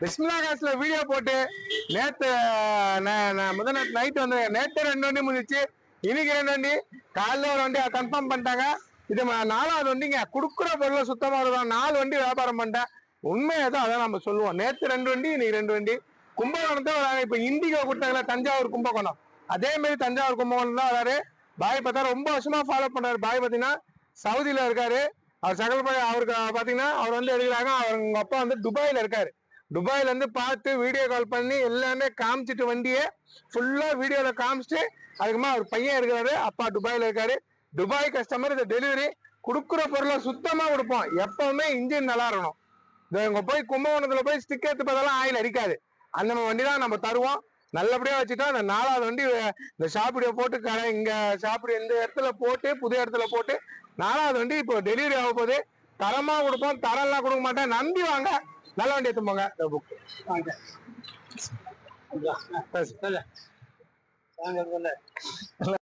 பிஸ்மிலா காசுல வீடியோ போட்டு நேற்று நான் ந- முத நேற்று நைட் வந்து நேற்று ரெண்டு வண்டி முடிச்சு இன்னைக்கு ரெண்டு வண்டி. காலைல ஒரு வண்டி கன்ஃபார்ம் பண்ணிட்டாங்க. இது நாலாவது வண்டிங்க. கொடுக்குற பொருள் சுத்தமாக இருக்கும். நாலு வண்டி வியாபாரம் பண்ணிட்டேன். உண்மையை தான் அதான் நம்ம சொல்லுவோம். நேற்று ரெண்டு வண்டி இன்னைக்கு ரெண்டு வண்டி. கும்பகோணத்தை வராங்க இப்போ இந்திகோ கொடுத்தாங்களா தஞ்சாவூர் கும்பகோணம். அதே மாதிரி தஞ்சாவூர் கும்பகோணம் தான் வராரு. பாய் பார்த்தா ரொம்ப வருஷமா ஃபாலோ பண்றாரு. பாய் பார்த்தீங்கன்னா சவுதியில் இருக்காரு. அவர் சகல் அவருக்கு பார்த்தீங்கன்னா அவர் வந்து எடுக்கிறாங்க. அவர் உங்க அப்பா வந்து துபாயில் இருக்காரு. துபாயில இருந்து பார்த்து வீடியோ கால் பண்ணி எல்லாமே காமிச்சிட்டு வண்டியை ஃபுல்லா வீடியோல காமிச்சிட்டு அதுக்குமா அவர் பையன் இருக்கிறாரு அப்பா துபாயில இருக்காரு. துபாய் கஸ்டமர் இந்த டெலிவரி கொடுக்குற பொருளை சுத்தமா கொடுப்போம் எப்பவுமே இன்ஜின் நல்லா இருக்கணும். இங்க போய் கும்பகோணத்துல போய் ஸ்டிக் எடுத்து பார்த்தாலும் ஆயில் அடிக்காது. அந்த மாதிரி வண்டி தான் நம்ம தருவோம். நல்லபடியா வச்சுட்டா அந்த நாலாவது வண்டி இந்த ஷாப்பிடியோ போட்டு கடை இங்க ஷாப்பிடி இந்த இடத்துல போட்டு புது இடத்துல போட்டு நாலாவது வண்டி இப்போ டெலிவரி ஆக போகுது. தரமா கொடுப்போம் தரம்லாம் கொடுக்க மாட்டேன். நம்பி வாங்க. நல்ல வண்டி எடுத்து போங்க. இந்த. பேசு.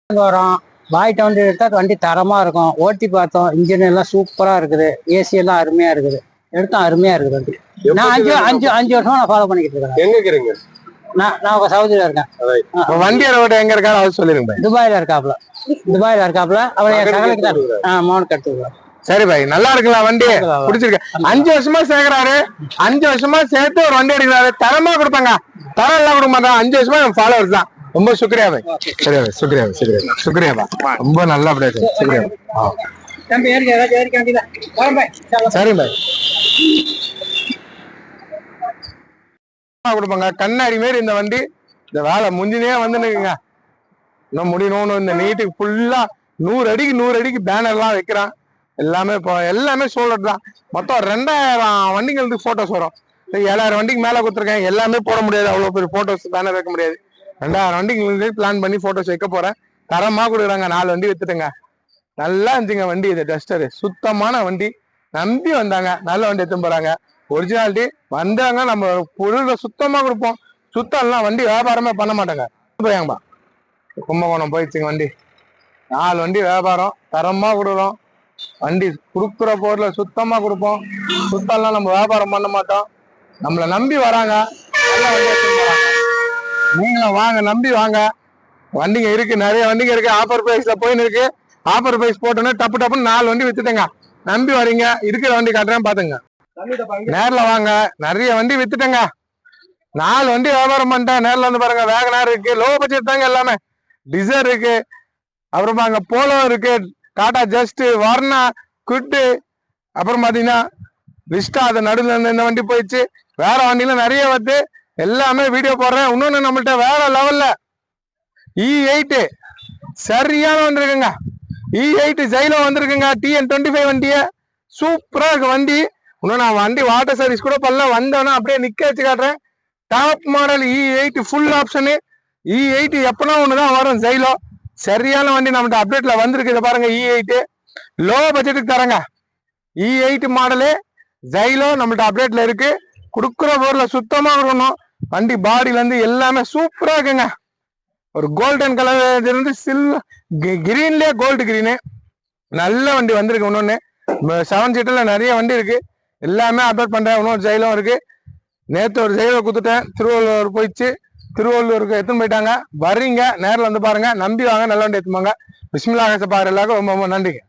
வரும். பாய்ட்ட வண்டி எடுத்தா வண்டி தரமா இருக்கும். ஓட்டி பார்த்தோம். இன்ஜின் எல்லாம் சூப்பரா இருக்குது. ஏசி எல்லாம் அருமையா இருக்குது. எடுத்தோம் அருமையா இருக்குது வண்டி. நான் அஞ்சு அஞ்சு அஞ்சு வருஷமா நான் ஃபாலோ பண்ணிக்கிட்டு இருக்கேன். எங்க இருக்கிறீங்க? நான் நான் சவுதியில இருக்கேன். வண்டி ரோட எங்க இருக்காரு? அவர் சொல்லிருங்க பாய். துபாயில இருக்காப்ல துபாயில இருக்காப்ல என் சகலுக்கு தான். ஆ மோன் கட்டுக்கலாம் சரி பாய் நல்லா இருக்குங்களா வண்டி. பிடிச்சிருக்கு. அஞ்சு வருஷமா சேர்க்கறாரு. அஞ்சு வருஷமா சேர்த்து ஒரு வண்டி எடுக்கிறாரு. தரமா கொடுப்பாங்க. தரம் எல்லாம் கொடுக்க மாட்டாங்க. அஞ்சு வருஷமா என் ஃபாலோவர்ஸ் தான். ரொம்ப சுக்ரியா பாய். சரியா பாய் சுக்ரியா பாய் சுக்ரியா சுக்ரியா பாய். ரொம்ப நல்லா அப்படியே சுக்ரியா சரி பாய். கொடுப்பாங்க. கண்ணாடி மாரி இந்த வண்டி. இந்த வேலை முந்தினே வந்து நிக்குங்க இன்னும் முடியணும்னு இந்த நீட்டுக்கு ஃபுல்லா நூறு அடிக்கு நூறு அடிக்கு பேனர்லாம் வைக்கிறான். எல்லாமே இப்போ எல்லாமே சோல்டர் தான். மொத்தம் ரெண்டாயிரம் வண்டிங்களுக்கு ஃபோட்டோஸ் வரும். ஏழாயிரம் வண்டிக்கு மேலே கொடுத்துருக்கேன். எல்லாமே போட முடியாது. அவ்வளோ பெரிய ஃபோட்டோஸ் பேனர் வைக்க முடியாது. ரெண்டாயிரம் வண்டிங்களுக்கு பிளான் பண்ணி ஃபோட்டோஸ் வைக்க போகிறேன் தரமாக கொடுக்குறாங்க. நாலு வண்டி வித்துட்டுங்க. நல்லா இருந்துச்சுங்க வண்டி இது டஸ்டரு. சுத்தமான வண்டி. நம்பி வந்தாங்க. நல்ல வண்டி எடுத்து போகிறாங்க ஒரிஜினாலிட்டி வந்தாங்க. நம்ம பொருளை சுத்தமாக கொடுப்போம். சுத்தம்லாம் வண்டி வியாபாரமே பண்ண மாட்டாங்க. போயாங்கப்பா கும்பகோணம் போயிடுச்சுங்க வண்டி. நாலு வண்டி வியாபாரம். தரமாக கொடுக்குறோம். வண்டி கொடுக்குற பொருளை சுத்தமா கொடுப்போம். சுத்தம்லாம் நம்ம வியாபாரம் பண்ண மாட்டோம். நம்மளை நம்பி வராங்க. நீங்களும் வாங்க நம்பி வாங்க. வண்டிங்க இருக்கு நிறைய வண்டிங்க இருக்கு. ஆஃபர் பிரைஸ்ல போயின்னு இருக்கு. ஆஃபர் பிரைஸ் போட்டோன்னே டப்பு டப்புன்னு நாலு வண்டி வித்துட்டேங்க. நம்பி வரீங்க. இருக்கிற வண்டி காட்டுறேன் பாத்துங்க. நேர்ல வாங்க. நிறைய வண்டி வித்துட்டேங்க. நாலு வண்டி வியாபாரம் பண்ணிட்டேன். நேர்ல வந்து பாருங்க வேகனார் இருக்கு. லோ பட்ஜெட் தாங்க எல்லாமே. டிசைர் இருக்கு. அப்புறமா அங்க போலோ இருக்கு. டாடா ஜஸ்ட் வர்ணா குட்டு அப்புறம் பாத்தீங்கன்னா விஸ்டா அது நடுவில் இருந்து இந்த வண்டி போயிடுச்சு வேற வண்டியில நிறைய வந்து எல்லாமே வீடியோ போடுறேன் இன்னொன்னு நம்மள்ட்ட வேற லெவல்ல இ எயிட்டு சரியான வந்துருக்குங்க இ எயிட்டு ஜைலோ வந்திருக்குங்க டிஎன் டுவெண்ட்டி ஃபைவ் வண்டிய சூப்பரா இருக்கு வண்டி இன்னும் நான் வண்டி வாட்டர் சர்வீஸ் கூட பண்ணல வந்தோன்னா அப்படியே நிக்க வச்சு காட்டுறேன் top model E eight full option E eight எப்பனா ஒண்ணுதான் வரும் ஜெயிலோ சரியான வண்டி நம்மகிட்ட அப்டேட்ல வந்திருக்கு. இதை பாருங்க இ எயிட்டு லோ பட்ஜெட்டுக்கு தரங்க. இ எயிட் மாடலு ஜைலோ நம்மள்ட்ட அப்டேட்ல இருக்கு. கொடுக்குற பொருளை சுத்தமா இருக்கணும் வண்டி பாடியிலேருந்து எல்லாமே சூப்பரா இருக்குங்க. ஒரு கோல்டன் கலர் இருந்து சில்வர் கிரீன்லேயே கோல்டு கிரீனு நல்ல வண்டி வந்திருக்கு இன்னொன்று செவன் சீட்டில் நிறைய வண்டி இருக்கு. எல்லாமே அப்டேட் பண்ணுறேன் இன்னொரு ஜெயிலும் இருக்கு. நேற்று ஒரு ஜெயிலை கொடுத்துட்டேன். திருவள்ளூர் போயிடுச்சு. திருவள்ளூருக்கு எடுத்துன்னு போயிட்டாங்க? வர்றீங்க நேரில் வந்து பாருங்க. நம்பி வாங்க. நல்ல வண்டி எடுத்துப்பாங்க பிஸ்மில்லாக பாரு எல்லாருக்கும் ரொம்ப ரொம்ப நன்றிங்க.